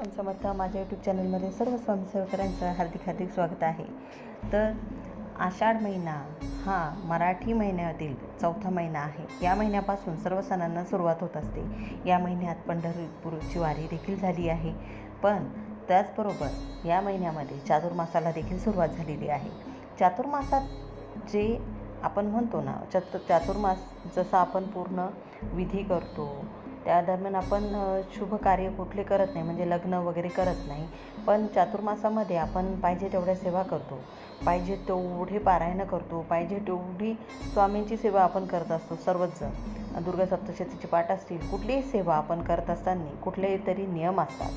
स्वामी समर्थ माझ्या यूट्यूब चॅनलमध्ये सर्व स्वयंसेवकरांचं हार्दिक हार्दिक स्वागत आहे. तर आषाढ महिना हा मराठी महिन्यातील चौथा महिना आहे. या महिन्यापासून सर्व सणांना सुरुवात होत असते. या महिन्यात पंढरपूरची वारी देखील झाली आहे. पण त्याचबरोबर या महिन्यामध्ये चातुर्मासाला देखील सुरुवात झालेली आहे. चातुर्मासात जे आपण म्हणतो ना चत चातुर्मास जसं आपण पूर्ण विधी करतो त्या दरम्यान आपण शुभ कार्य कुठले करत नाही म्हणजे लग्न वगैरे करत नाही. पण चातुर्मासामध्ये आपण पाहिजे तेवढ्या सेवा करतो. पाहिजे तेवढे पारायणं करतो. पाहिजे तेवढी स्वामींची सेवा आपण करत असतो सर्वच जण दुर्गा सप्तशतीचे पाठ असतील कुठलीही सेवा आपण करत असताना कुठलेही तरी नियम असतात.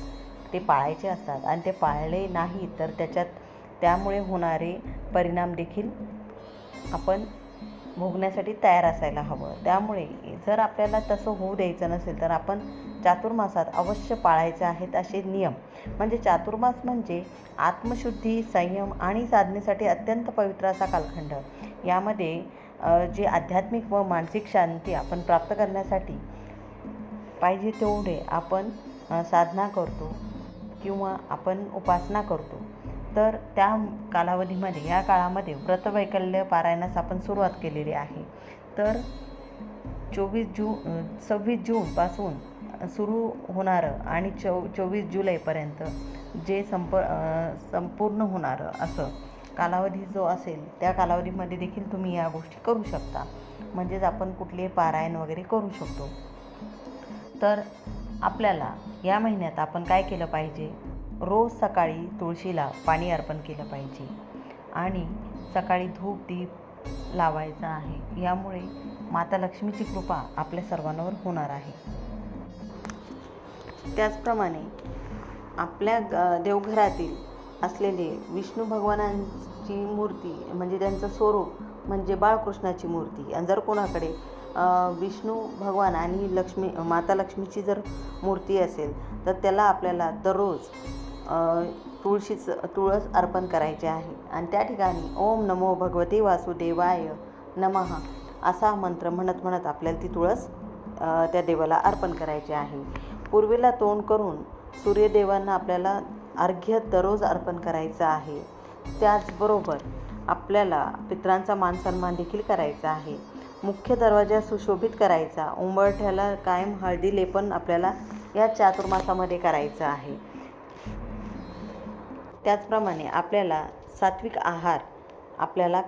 ते पाळायचे असतात आणि ते पाळले नाही तर त्याच्यात त्यामुळे होणारे परिणाम देखील आपण भोगण्यासाठी तयार असायला हवं. त्यामुळे जर आपल्याला तसं होऊ द्यायचं नसेल तर आपण चातुर्मासात अवश्य पाळायचे आहेत असे नियम. म्हणजे चातुर्मास म्हणजे आत्मशुद्धी संयम आणि साधनेसाठी अत्यंत पवित्र असा कालखंड. यामध्ये जे आध्यात्मिक व मानसिक शांती आपण प्राप्त करण्यासाठी पाहिजे तेवढे आपण साधना करतो किंवा आपण उपासना करतो. तर त्या कालावधीमध्ये या काळामध्ये व्रतवैकल्य पारायणास आपण सुरुवात केलेली आहे. तर चोवीस जू सव्वीस जूनपासून सुरू होणारं आणि चौ चोवीस जुलैपर्यंत जे संप संपूर्ण होणारं असं कालावधी जो असेल त्या कालावधीमध्ये देखील तुम्ही या गोष्टी करू शकता. म्हणजेच आपण कुठले पारायण वगैरे करू शकतो. तर आपल्याला या महिन्यात आपण काय केलं पाहिजे? रोज सकाळी तुळशीला पाणी अर्पण केलं पाहिजे आणि सकाळी धूप दीप लावायचा आहे. यामुळे माता लक्ष्मीची कृपा आपल्या सर्वांवर होणार आहे. त्याचप्रमाणे आपल्या ग- देवघरातील असलेले विष्णू भगवानांची मूर्ती म्हणजे त्यांचं स्वरूप म्हणजे बाळकृष्णाची मूर्ती आणि जर कोणाकडे विष्णू भगवान आणि लक्ष्मी माता लक्ष्मीची जर मूर्ती असेल तर त्याला आपल्याला दररोज तुळशीच तुळस अर्पण करायचे आहे. आणि त्या ठिकाणी ओम नमो भगवते वासुदेवाय नमः असा मंत्र म्हणत म्हणत आपल्याला ती तुळस त्या देवाला अर्पण करायची आहे. पूर्वेला तोंड करून सूर्यदेवांना आपल्याला अर्घ्य दररोज अर्पण करायचं आहे. त्याचबरोबर आपल्याला पित्रांचा मानसन्मान देखील करायचा आहे. मुख्य दरवाजा सुशोभित करायचा. उंबरठ्याला कायम हळदी लेपन आपल्याला या चातुर्मासामध्ये करायचं आहे. त्याचप्रमाणे आपल्याला सात्विक आहार आपल्याला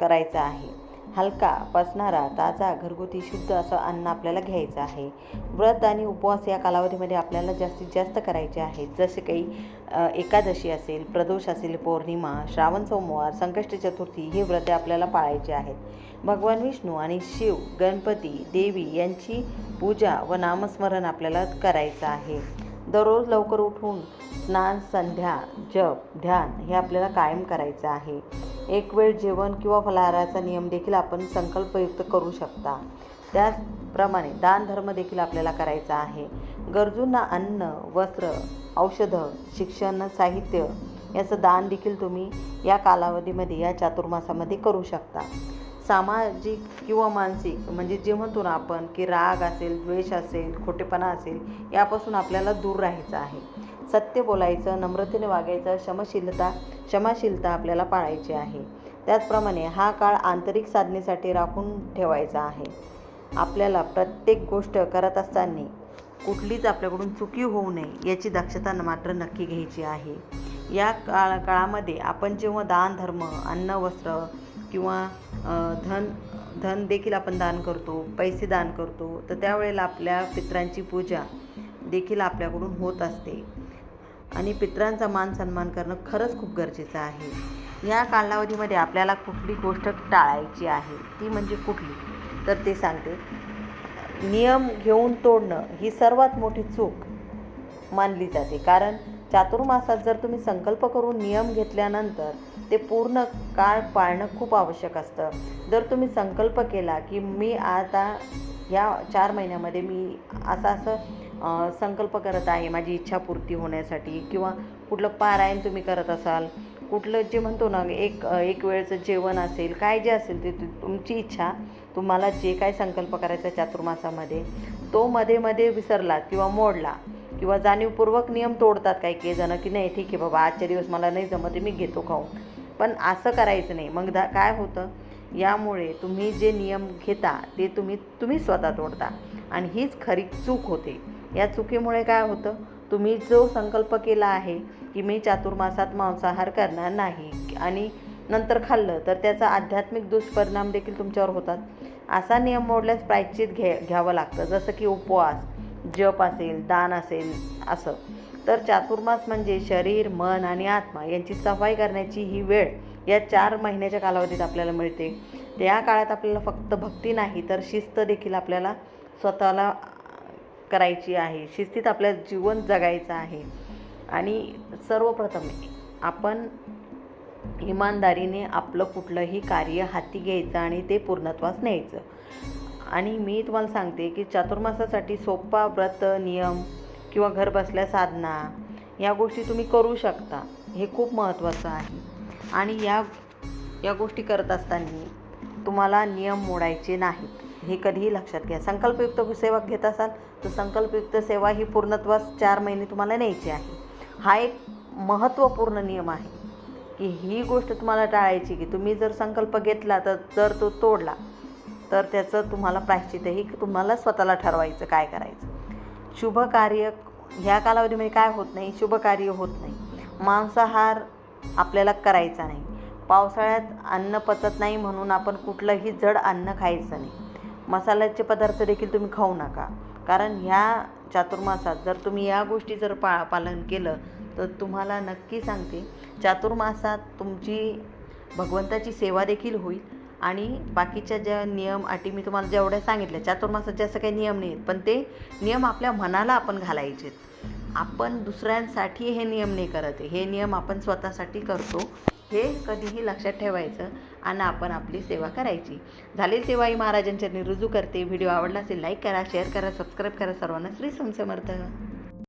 करायचा आहे. हलका पचणारा ताजा घरगुती शुद्ध असं अन्न आपल्याला घ्यायचं आहे. व्रत आणि उपवास या कालावधीमध्ये आपल्याला जास्तीत जास्त करायचे आहेत जसे काही एकादशी असेल प्रदोष असेल पौर्णिमा श्रावण सोमवार संकष्ट चतुर्थी हे व्रते आपल्याला पाळायचे आहेत. भगवान विष्णू आणि शिव गणपती देवी यांची पूजा व नामस्मरण आपल्याला करायचं आहे. दररोज लवकर उठून स्नान संध्या जप ध्यान हे आपल्याला कायम करायचं आहे. एक वेळ जेवण किंवा फलाहाराचा नियम देखील आपण संकल्पयुक्त करू शकता. त्याचप्रमाणे दानधर्म देखील आपल्याला करायचा आहे. गरजूंना अन्न वस्त्र औषधं शिक्षण साहित्य याचं दान देखील तुम्ही या कालावधीमध्ये या चातुर्मासामध्ये करू शकता. सामाजिक किंवा मानसिक म्हणजे जे म्हणतो ना आपण की राग असेल द्वेष असेल खोटेपणा असेल यापासून आपल्याला दूर राहायचं आहे. सत्य बोलायचं नम्रतेने वागायचं क्षमशीलता क्षमाशीलता आपल्याला पाळायची आहे. त्याचप्रमाणे हा काळ आंतरिक साधनेसाठी राखून ठेवायचा आहे. आपल्याला प्रत्येक गोष्ट करत असताना कुठलीच आपल्याकडून चुकी होऊ नये याची दक्षता मात्र नक्की घ्यायची आहे. या काळ काळामध्ये आपण जेव्हा दान धर्म अन्न वस्त्र किंवा धन धन देखील आपण दान करतो पैसे दान करतो तर त्यावेळेला आपल्या पित्रांची पूजा देखील आपल्याकडून होत असते. आणि पित्रांचा मान सन्मान करणं खरंच खूप गरजेचं आहे. या कालावधीमध्ये आपल्याला कुठली गोष्ट टाळायची आहे ती म्हणजे कुठली? तर ते सांगते. नियम घेऊन तोडणं ही सर्वात मोठी चूक मानली जाते. कारण चातुर्मासात जर तुम्ही संकल्प करून नियम घेतल्यानंतर ते पूर्ण काळ पाळणं खूप आवश्यक असतं. जर तुम्ही संकल्प केला की मी आता या चार महिन्यामध्ये मी असं असं संकल्प करत आहे माझी इच्छापूर्ती होण्यासाठी किंवा कुठलं पारायण तुम्ही करत असाल कुठलं जे म्हणतो ना एक एक वेळचं जेवण असेल काय जे असेल ते तुमची इच्छा तुम्हाला जे काय संकल्प करायचा आहे चातुर्मासामध्ये तो मध्ये मध्ये विसरला किंवा मोडला किंवा जाणीवपूर्वक नियम तोडतात काही काही जणं की नाही ठीक आहे बाबा आजच्या दिवस मला नाही जमत आहे, मी घेतो खाऊन. पण असं करायचं नाही. मग दा काय होतं? यामुळे तुम्ही जे नियम घेता ते तुम्ही तुम्ही स्वतः तोडता. आणि हीच खरी चूक होते. या चुकीमुळे काय होतं? तुम्ही जो संकल्प केला आहे की मी चातुर्मासात मांसाहार करणार नाही आणि नंतर खाल्लं तर त्याचा आध्यात्मिक दुष्परिणाम देखील तुमच्यावर होतात. असा नियम मोडल्यास प्रायश्चित घ्या घ्यावं लागतं. जसं की उपवास. जप असेल दान असेल असं. तर चातुर्मास म्हणजे शरीर मन आणि आत्मा यांची सफाई करण्याची ही वेळ या चार महिन्याच्या कालावधीत आपल्याला मिळते. त्या काळात आपल्याला फक्त भक्ती नाही तर शिस्त देखील आपल्याला स्वतःला करायची आहे. शिस्तीत आपल्या जीवन जगायचं आहे. आणि सर्वप्रथम आपण इमानदारीने आपलं कुठलंही कार्य हाती घ्यायचं आणि ते पूर्णत्वास न्यायचं. आणि मी तुम्हाला सांगते की चातुर्मासासाठी सोपा व्रत नियम किंवा घर बसल्या साधना या गोष्टी तुम्ही करू शकता. हे खूप महत्त्वाचं आहे. आणि या या गोष्टी करत असताना तुम्हाला नियम मोडायचे नाहीत. हे कधीही लक्षात घ्या. संकल्पयुक्त सेवा घेत असाल तर संकल्पयुक्त सेवा ही पूर्णत्वास चार महिने तुम्हाला न्यायची आहे. हा एक महत्त्वपूर्ण नियम आहे की ही गोष्ट तुम्हाला टाळायची की तुम्ही जर संकल्प घेतला तर जर तो तोडला तर त्याचं तुम्हाला प्रायश्चितही तुम्हाला स्वतःला ठरवायचं काय करायचं. शुभ कार्य ह्या कालावधीमध्ये काय होत नाही शुभ कार्य होत नाही. मांसाहार आपल्याला करायचा नाही. पावसाळ्यात अन्न पचत नाही म्हणून आपण कुठलंही जड अन्न खायचं नाही. मसाल्याचे पदार्थ देखील तुम्ही खाऊ नका. कारण ह्या चातुर्मासात जर तुम्ही या गोष्टी जर पा पालन केलं तर तुम्हाला नक्की सांगते चातुर्मासात तुमची भगवंताची सेवा देखील होईल. आणि बाकीच्या ज्या नियम अटी मी तुम्हाला जेवढ्या सांगितल्या चातुर्मासाचे असं काही नियम नाही आहेत. पण ते नियम आपल्या मनाला आपण घालायचे आपण दुसऱ्यांसाठी हे नियम नाही करत हे नियम आपण स्वतःसाठी करतो. हे कधीही लक्षात ठेवायचं आणि आपण आपली सेवा करायची. झाली सेवा ही महाराजांच्या रुजू करते. व्हिडिओ आवडला असेल लाईक करा शेअर करा सबस्क्राईब करा. सर्वांना श्री समर्थ